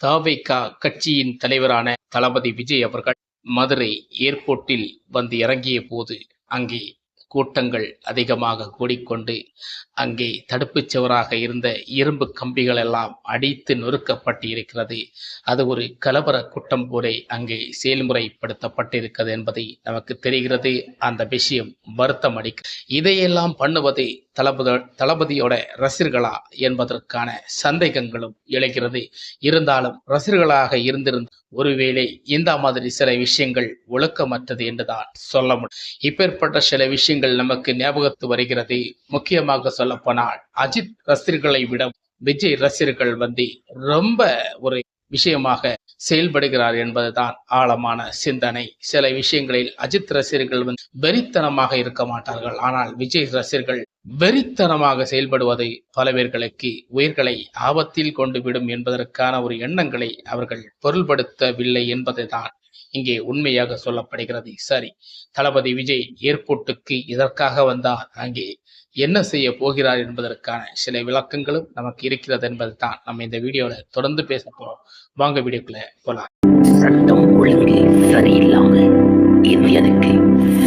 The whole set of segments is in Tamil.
தாவைக்கா கட்சியின் தலைவரான தளபதி விஜய் அவர்கள் மதுரை ஏர்போர்ட்டில் வந்து இறங்கிய போது அங்கே கூட்டங்கள் அதிகமாக கூடிக்கொண்டு அங்கே தடுப்புச் சுவராக இருந்த இரும்பு கம்பிகள் எல்லாம் அடித்து நொறுக்கப்பட்டு இருக்கிறது அது ஒரு கலவர கூட்டம் போலே அங்கே செயல்முறைப்படுத்தப்பட்டிருக்கிறது என்பதை நமக்கு தெரிகிறது. அந்த விஷயம் வருத்தம் அடிக்க இதையெல்லாம் பண்ணுவது தளபதி தளபதியோட ரசிகர்களா என்பதற்கான சந்தேகங்களும் எழுகிறது. இருந்தாலும் ரசிகர்களாக இருந்திருந்த ஒருவேளை இந்த மாதிரி சில விஷயங்கள் ஒழுக்கமற்றது என்றுதான் சொல்ல முடியும். இப்பேற்பட்ட சில விஷயங்கள் விஷயங்கள் நமக்கு ஞாபகத்து வருகிறது. முக்கியமாக சொல்லப்போனால் அஜித் ரசிகர்களை விட விஜய் ரசிகர்கள் வந்து ரொம்ப ஒரு விஷயமாக செயல்படுகிறார் என்பதுதான் ஆழமான சிந்தனை. சில விஷயங்களில் அஜித் ரசிகர்கள் வந்து வெறித்தனமாக இருக்க மாட்டார்கள். ஆனால் விஜய் ரசிகர்கள் வெறித்தனமாக செயல்படுவதை பல பேர்களுக்கு உயிர்களை ஆபத்தில் கொண்டு விடும் என்பதற்கான ஒரு எண்ணங்களை அவர்கள் பொருள்படுத்தவில்லை என்பதுதான் இங்கே உண்மையாக சொல்லப்படுகிறது. சரி தளபதி விஜய் ஏர்போர்ட்டுக்கு இதற்காக வந்தார். அங்கே என்ன செய்ய போகிறார் என்பதற்கான சில விளக்கங்களும் நமக்கு இருக்கிறது என்பதுதான். நம்ம இந்த வீடியோல தொடர்ந்து பேச போறோம். வாங்க வீடியோக்குள்ள போலாம். சட்டம் ஒழுங்கு சரியில்லாம இந்தியனுக்கு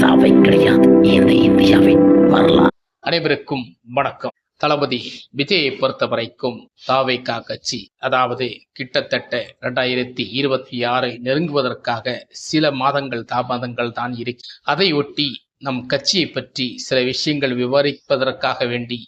சாவை கிடையாது. இந்த இந்தியாவின் வரலாறு. அனைவருக்கும் வணக்கம். தளபதி விஜயை பொறுத்த வரைக்கும் தாவைக்கா கட்சி அதாவது கிட்டத்தட்ட இரண்டாயிரத்தி இருபத்தி ஆறு நெருங்குவதற்காக சில மாதங்கள் தாமதங்கள் தான் இருக்கு. அதையொட்டி நம் கட்சியை பற்றி சில விஷயங்கள் விவரிப்பதற்காக வேண்டி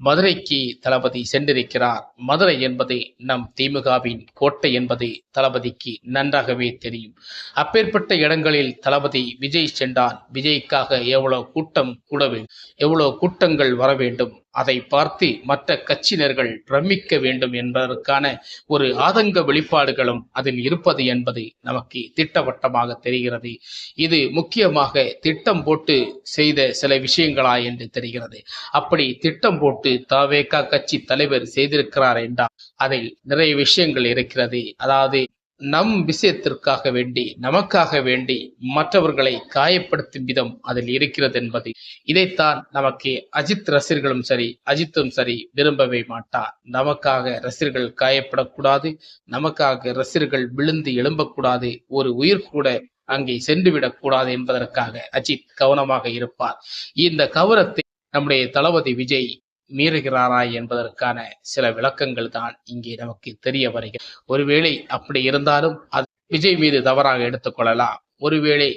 மதுரைக்கு தளபதி சென்றிருக்கிறார். மதுரை என்பது நம் திமுகவின் கோட்டை என்பது தளபதிக்கு நன்றாகவே தெரியும். அப்பேற்பட்ட இடங்களில் தளபதி விஜய் சென்றார் விஜய்க்காக எவ்வளவு கூட்டம் கூட வேண்டும் எவ்வளவு கூட்டங்கள் வர வேண்டும் அதை பார்த்து மற்ற கட்சியினர்கள் பிரமிக்க வேண்டும் என்பதற்கான ஒரு ஆதங்க வெளிப்பாடுகளும் அதில் இருப்பது என்பது நமக்கு திட்டவட்டமாக தெரிகிறது. இது முக்கியமாக திட்டம் போட்டு செய்த சில விஷயங்களா என்று தெரிகிறது. அப்படி திட்டம் போட்டு தாவேகா கட்சி தலைவர் செய்திருக்கிறார் என்றால் அதில் நிறைய விஷயங்கள் இருக்கிறது. அதாவது நம் விஷயத்திற்காக வேண்டி நமக்காக வேண்டி மற்றவர்களை காயப்படுத்தும் விதம் அதில் இருக்கிறது என்பது. இதைத்தான் நமக்கு அஜித் ரசிகர்களும் சரி அஜித்தும் சரி விரும்பவே மாட்டார் நமக்காக ரசிகர்கள் காயப்படக்கூடாது நமக்காக ரசிகர்கள் விழுந்து எழும்பக்கூடாது ஒரு உயிர் கூட அங்கே சென்று விடக்கூடாது என்பதற்காக அஜித் கவனமாக இருப்பார். இந்த கவனத்தை நம்முடைய தளபதி விஜய் மீறுகிறாரா என்பதற்கான சில விளக்கங்கள் தான் இங்கே நமக்கு தெரிய வருகிறது. ஒருவேளை அப்படி இருந்தாலும் அது விஜய் மீது தவறாக எடுத்துக்கொள்ளலாம். ஒருவேளை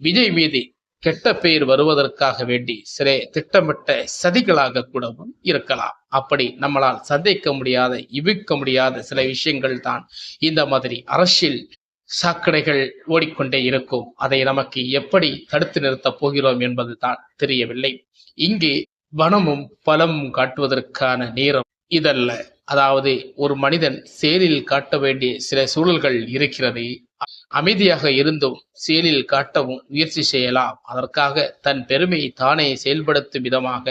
விஜய் மீது கெட்ட பெயர் வருவதற்காக வேண்டி சில திட்டமிட்ட சதிகளாக கூடவும் இருக்கலாம். அப்படி நம்மளால் சந்திக்க முடியாத இவிக்க முடியாத சில விஷயங்கள் தான் இந்த மாதிரி அரசியல் சாக்கடைகள் ஓடிக்கொண்டே இருக்கும். அதை நமக்கு எப்படி தடுத்து நிறுத்தப் போகிறோம் என்பது தான் தெரியவில்லை. இங்கே வனமும் பலமும் காட்டுவதற்கான நேரம் இதல்ல. அதாவது ஒரு மனிதன் செயலில் காட்ட வேண்டிய சில சூழல்கள் இருக்கிறது. அமைதியாக இருந்தும் செயலில் காட்டவும் முயற்சி செய்யலாம். அதற்காக தன் பெருமையை தானே செயல்படுத்தும் விதமாக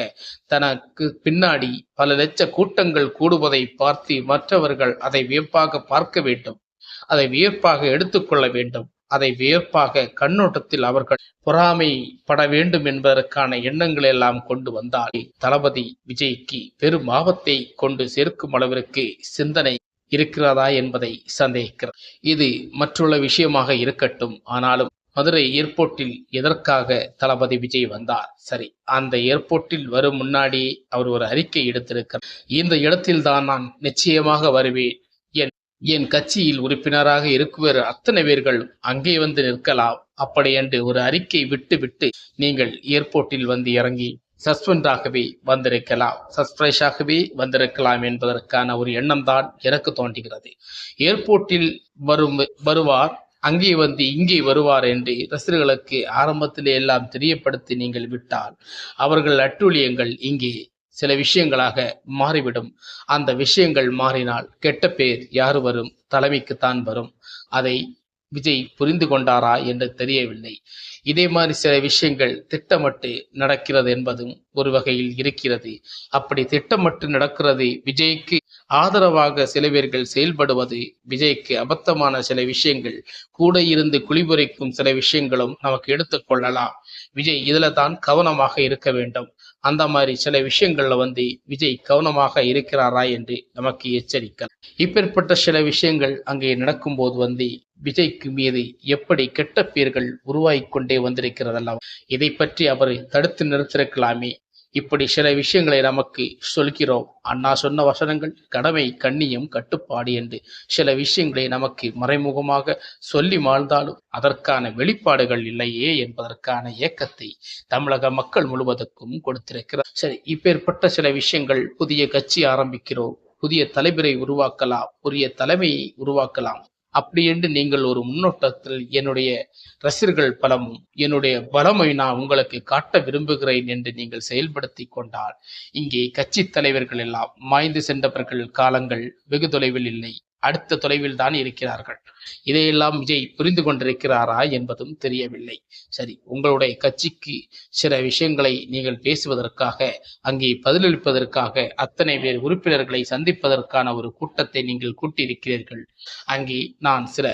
தனக்கு பின்னாடி பல லட்ச கூட்டங்கள் கூடுவதை பார்த்து மற்றவர்கள் அதை வியப்பாக பார்க்க வேண்டும். அதை வியப்பாக எடுத்துக்கொள்ள வேண்டும். அதை வியப்பாக கண்ணோட்டத்தில் அவர்கள் பொறாமைப்பட வேண்டும் என்பதற்கான எண்ணங்கள் எல்லாம் கொண்டு வந்தால் தளபதி விஜய்க்கு பெரும் ஆபத்தை கொண்டு சேர்க்கும் அளவிற்கு சிந்தனை இருக்கிறதா என்பதை சந்தேகிக்கிறார். இது மற்றுள்ள விஷயமாக இருக்கட்டும். ஆனாலும் மதுரை ஏர்போர்ட்டில் எதற்காக தளபதி விஜய் வந்தார்? சரி அந்த ஏர்போர்ட்டில் வரும் முன்னாடி அவர் ஒரு அறிக்கை எடுத்திருக்கிறார். இந்த இடத்தில் தான் நான் நிச்சயமாக வருவேன். என் கட்சியில் உறுப்பினராக இருக்குவர் அத்தனை பேர்கள் அங்கே வந்து நிற்கலாம். அப்படியென்று ஒரு அறிக்கை விட்டு விட்டு நீங்கள் ஏர்போர்ட்டில் வந்து இறங்கி சஸ்பெண்டாகவே வந்திருக்கலாம். சஸ்பிரைஸாகவே வந்திருக்கலாம் என்பதற்கான ஒரு எண்ணம் தான் எனக்கு தோன்றுகிறது. ஏர்போர்ட்டில் வரும் வருவார் அங்கே வந்து இங்கே வருவார் என்று ரசிகர்களுக்கு ஆரம்பத்திலே எல்லாம் தெரியப்படுத்தி நீங்கள் விட்டால் அவர்கள் அட்டூழியங்கள் இங்கே சில விஷயங்களாக மாறிவிடும். அந்த விஷயங்கள் மாறினால் கெட்ட பேர் யார் வரும்? தலைமைக்குத்தான் வரும். அதை விஜய் புரிந்து கொண்டாரா என்று தெரியவில்லை. இதே மாதிரி சில விஷயங்கள் திட்டமிட்டு நடக்கிறது என்பதும் ஒரு வகையில் இருக்கிறது. அப்படி திட்டமிட்டு நடக்கிறது விஜய்க்கு ஆதரவாக சில பேர்கள் செயல்படுவது விஜய்க்கு அபத்தமான சில விஷயங்கள். கூட இருந்து குளிபுரைக்கும் சில விஷயங்களும் நமக்கு எடுத்துக்கொள்ளலாம் விஜய் இதுல தான் கவனமாக இருக்க வேண்டும். அந்த மாதிரி சில விஷயங்கள்ல வந்து விஜய் கவனமாக இருக்கிறாரா என்று நமக்கு எச்சரிக்கல் இப்பேற்பட்ட சில விஷயங்கள் அங்கே நடக்கும்போது வந்து விஜய்க்கு மீது எப்படி கெட்ட பேர்கள் உருவாகி கொண்டே வந்திருக்கிறதெல்லாம் இதை பற்றி அவர் தடுத்து நிறுத்திருக்கலாமே இப்படி சில விஷயங்களை நமக்கு சொல்கிறோம். அண்ணா சொன்ன வசனங்கள் கடமை கண்ணியம் கட்டுப்பாடு என்று சில விஷயங்களை நமக்கு மறைமுகமாக சொல்லி வாழ்ந்தாலும் அதற்கான வெளிப்பாடுகள் இல்லையே என்பதற்கான ஏக்கத்தை தமிழக மக்கள் முழுவதற்கும் கொடுத்திருக்கிறார். சரி இப்பேற்பட்ட சில விஷயங்கள் புதிய கட்சி ஆரம்பிக்கிறோம். புதிய தலைவரை உருவாக்கலாம் புதிய தலைமையை உருவாக்கலாம். அப்படி என்று நீங்கள் ஒரு முன்னோட்டத்தில் என்னுடைய ரசிகர்கள் பலமும் என்னுடைய பலமை நான் உங்களுக்கு காட்ட விரும்புகிறேன் என்று நீங்கள் செயல்படுத்தி கொண்டால் இங்கே கட்சி தலைவர்கள் எல்லாம் மாய்ந்து சென்றவர்கள் காலங்கள் வெகு தொலைவில் இல்லை. அடுத்த தொலைவில் தான் இருக்கிறார்கள். இதையெல்லாம் விஜய் புரிந்து கொண்டிருக்கிறாரா என்பதும் தெரியவில்லை. சரி உங்களுடைய கட்சிக்கு சில விஷயங்களை நீங்கள் பேசுவதற்காக அங்கே பதிலளிப்பதற்காக அத்தனை பேர் உறுப்பினர்களை சந்திப்பதற்கான ஒரு கூட்டத்தை நீங்கள் கூட்டியிருக்கிறீர்கள். அங்கே நான் சில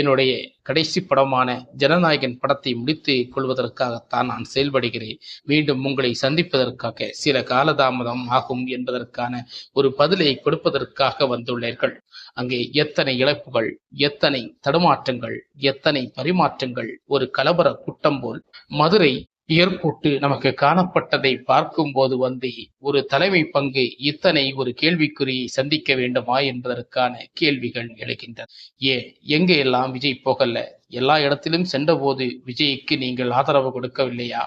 என்னுடைய கடைசி படமான ஜனநாயகன் படத்தை முடித்து கொள்வதற்காகத்தான் நான் செயல்படுகிறேன். மீண்டும் உங்களை சந்திப்பதற்காக சில காலதாமதம் ஆகும் என்பதற்கான ஒரு பதிலை கொடுப்பதற்காக வந்துள்ளீர்கள். அங்கே எத்தனை இழப்புகள் எத்தனை தடுமாற்றங்கள் எத்தனை பரிமாற்றங்கள் ஒரு கலவர கூட்டம் போல் மதுரை ஏற்போட்டு நமக்கு காணப்பட்டதை பார்க்கும்போது வந்து ஒரு தலைமை பங்கு இத்தனை ஒரு கேள்விக்குறியை சந்திக்க வேண்டுமா என்பதற்கான கேள்விகள் எழுகின்றன. ஏன்? எங்கே எல்லாம் விஜய் போகல? எல்லா இடத்திலும் சென்றபோது விஜய்க்கு நீங்கள் ஆதரவு கொடுக்கவில்லையா?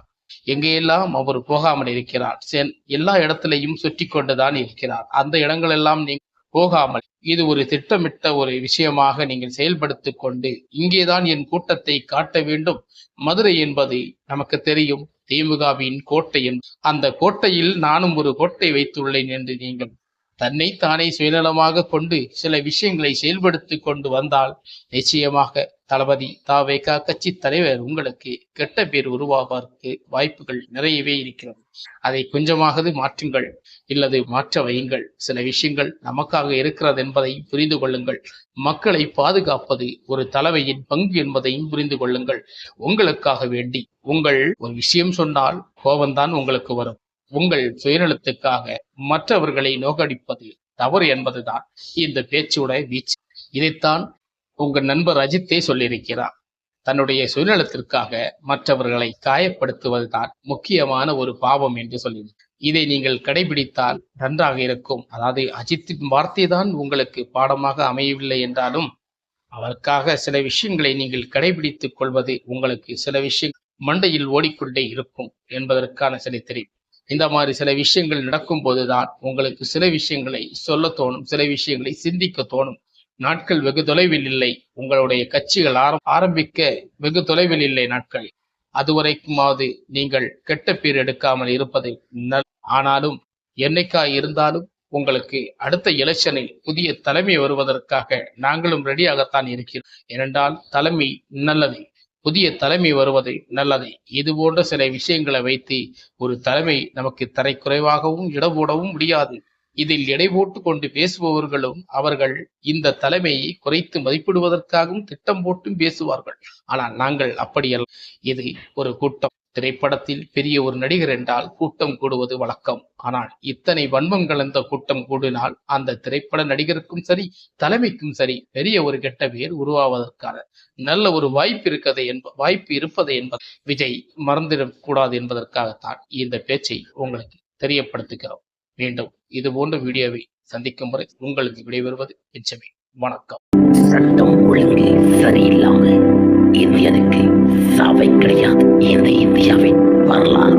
எங்கேயெல்லாம் அவர் போகாமல் இருக்கிறார்? சென் எல்லா இடத்திலையும் சுற்றி கொண்டுதான் இருக்கிறார். அந்த இடங்களெல்லாம் நீ போகாமல் இது ஒரு திட்டமிட்ட ஒரு விஷயமாக நீங்கள் செயல்படுத்திக் கொண்டு இங்கேதான் என் கூட்டத்தை காட்ட வேண்டும். மதுரை என்பது நமக்கு தெரியும். திமுகவின் கோட்டை அந்த கோட்டையில் நானும் ஒரு கோட்டை வைத்துள்ளேன் என்று நீங்கள் தன்னை தானே சுயநலமாக கொண்டு சில விஷயங்களை செயல்படுத்தி கொண்டு வந்தால் நிச்சயமாக தளபதி தாவேகா கட்சி தலைவர் உங்களுக்கு கெட்ட பேர் உருவாவதற்கு வாய்ப்புகள் நிறையவே இருக்கிறது. அதை கொஞ்சமாவது மாற்றுங்கள் இல்லது மாற்ற வையுங்கள். சில விஷயங்கள் நமக்காக இருக்கிறது என்பதையும் புரிந்து கொள்ளுங்கள். மக்களை பாதுகாப்பது ஒரு தலைமையின் பங்கு என்பதையும் புரிந்து கொள்ளுங்கள். உங்களுக்காக வேண்டி உங்கள் ஒரு விஷயம் சொன்னால் கோபம்தான் உங்களுக்கு வரும். உங்கள் சுயநலத்துக்காக மற்றவர்களை நோக்கடிப்பது தவறு என்பதுதான் இந்த பேச்சுடைய வீச்சு. இதைத்தான் உங்க நண்பர் அஜித்தே சொல்லியிருக்கிறார். தன்னுடைய சுயநலத்திற்காக மற்றவர்களை காயப்படுத்துவதுதான் முக்கியமான ஒரு பாவம் என்று சொல்லி இதை நீங்கள் கடைபிடித்தால் நன்றாக இருக்கும். அதாவது அஜித்தின் வார்த்தை தான் உங்களுக்கு பாடமாக அமையவில்லை என்றாலும் அவருக்காக சில விஷயங்களை நீங்கள் கடைபிடித்துக் கொள்வது உங்களுக்கு சில விஷயம் மண்டையில் ஓடிக்கொண்டே இருக்கும் என்பதற்கான சில தெரியும் இந்த மாதிரி சில விஷயங்கள் நடக்கும் போதுதான் உங்களுக்கு சில விஷயங்களை சொல்ல தோணும் சில விஷயங்களை சிந்திக்க தோணும். நாட்கள் வெகு தொலைவில் இல்லை. உங்களுடைய கட்சிகள் ஆரம் ஆரம்பிக்க வெகு தொலைவில் இல்லை நாட்கள். அதுவரைக்குமாவது நீங்கள் கெட்ட பேர் எடுக்காமல் இருப்பது நல் ஆனாலும் என்னைக்கா இருந்தாலும் உங்களுக்கு அடுத்த எலெக்ஷனில் புதிய தலைமை வருவதற்காக நாங்களும் ரெடியாகத்தான் இருக்கிறோம். ஏனென்றால் தலைமை நல்லது. புதிய தலைமை வருவது நல்லது. இது போன்ற சில விஷயங்களை வைத்து ஒரு தலைமை நமக்கு தரைக்குறைவாகவும் இடம் போடவும் முடியாது. இதில் எடை போட்டு கொண்டு பேசுபவர்களும் அவர்கள் இந்த தலைமையை குறைத்து மதிப்பிடுவதற்காகவும் திட்டம் போட்டும் பேசுவார்கள். ஆனால் நாங்கள் அப்படியல்ல. இது ஒரு கூட்டம். திரைப்படத்தில் பெரிய ஒரு நடிகர் என்றால் கூட்டம் கூடுவது வழக்கம். ஆனால் இத்தனை வன்மம் கலந்த கூட்டம் கூடினால் அந்த திரைப்பட நடிகருக்கும் சரி தலைமைக்கும் சரி பெரிய ஒரு கெட்ட பேர் உருவாவதற்கான நல்ல ஒரு வாய்ப்பு இருக்கிறது என்ப வாய்ப்பு இருப்பது என்பது விஜய் மறந்துடக்கூடாது என்பதற்காகத்தான் இந்த பேச்சை உங்களுக்கு தெரியப்படுத்துகிறோம். மீண்டும் இது போன்ற வீடியோவை சந்திக்கும் வரை உங்களுக்கு விடைபெறுவது பெஞ்சமின் வணக்கம். சட்டம் ஒழுங்கு சரியில்லாமல் இந்தியனுக்கு சபை கிடையாது. இந்த இந்தியாவின் வரலாறு?